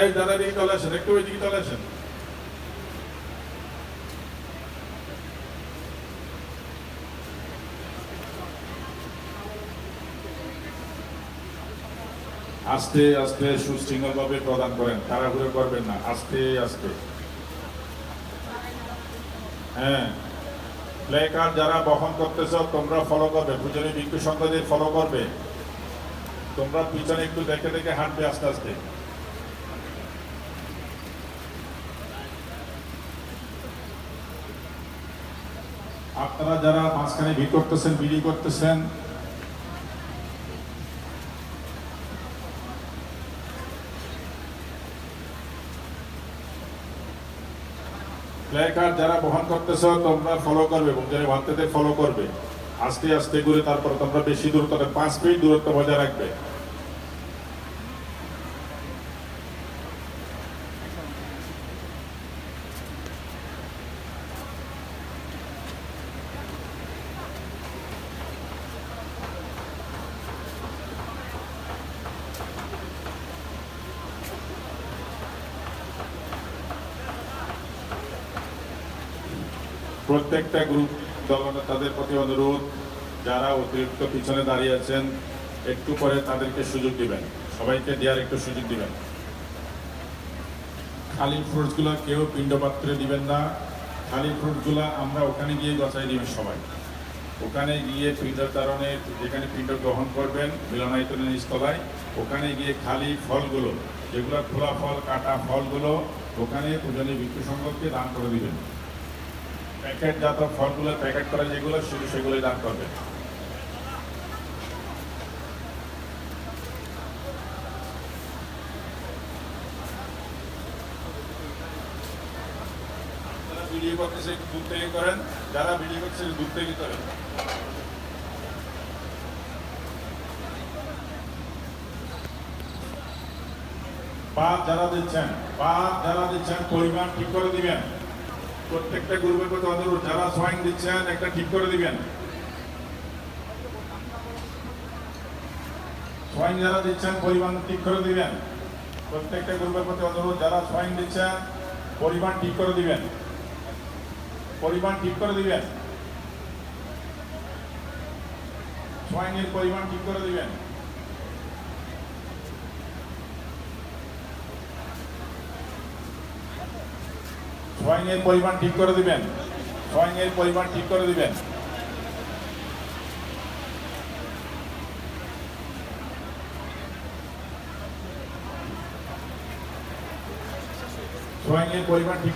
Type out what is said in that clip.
এই দাদা দিকে চলে আসেন, একটু ওই দিকে চলে আসেন। আস্তে আস্তে সুশৃঙ্খলভাবে প্রদান করেন, তাড়াহুড়ো করবেন না, আস্তে আস্তে। হ্যাঁ। প্লে কার্ড যারা বহন করতেছ, তোমরা ফলো করবে। পুজোরে ভিক্ষু সংঘদের ফলো করবে। তোমরা পিছনে একটু দেখে দেখে হাঁটবে আস্তে আস্তে। আপনারা যারা মাঝখানে ভিড় করতেছেন বিড়ি করতেছেন প্লেকার্ড যারা বহন করতেছ, তোমরা ফলো করবে এবং যারা ভাবতে ফলো করবে। আস্তে আস্তে করে তারপর তোমরা বেশি দূরত্ব, পাঁচ মিনিট দূরত্ব বজায় রাখবে। প্রত্যেকটা গ্রুপ তাদের প্রতি অনুরোধ, যারা অতিরিক্ত পিছনে দাঁড়িয়ে আছেন, একটু পরে তাদেরকে সুযোগ দিবেন। সবাইকে দেওয়ার একটু সুযোগ দিবেন। খালি ফ্রুটসগুলো কেউ পিণ্ড পাত্রে দিবেন না। খালি ফ্রুটসগুলো আমরা ওখানে গিয়ে গছাই দিবেন সবাই। ওখানে গিয়ে পিণ্ড তারণে যেখানে পিণ্ড গ্রহণ করবেন মিলনায়তনের স্থলায় ওখানে গিয়ে খালি ফলগুলো, যেগুলো খোলা ফল, কাটা ফলগুলো, ওখানে পূজনী ভিক্ষু সংঘকে দান করে দিবেন। প্যাকেটজাত ফলগুলো প্যাকেট করা যেগুলো, শুধু সেগুলোই দান করবে। থেকে করেন। যারা থেকে করেন। পা যারা দিচ্ছেন পা যারা দিচ্ছেন, পরিমাণ ঠিক করে দিবেন। প্রত্যেকটা গ্রুপের প্রতি অনুরোধ, যারা সোয়াইং দিচ্ছেন, একটা ঠিক করে দিবেন। সোয়াইং যারা দিচ্ছেন, পরিমাণ ঠিক করে দিবেন। প্রত্যেকটা গ্রুপের প্রতি অনুরোধ, যারা সোয়াইং দিচ্ছেন, পরিমাণ ঠিক করে দিবেন। পরিমাণ ঠিক করে দিবেন। সোয়াইং এর পরিমাণ ঠিক করে দিবেন। সোয়াইং এর পরিমাণ ঠিক করে দিবেন। সোয়াইং এর পরিমাণ ঠিক করে দিবেন। সোয়াইং এর পরিমাণ ঠিক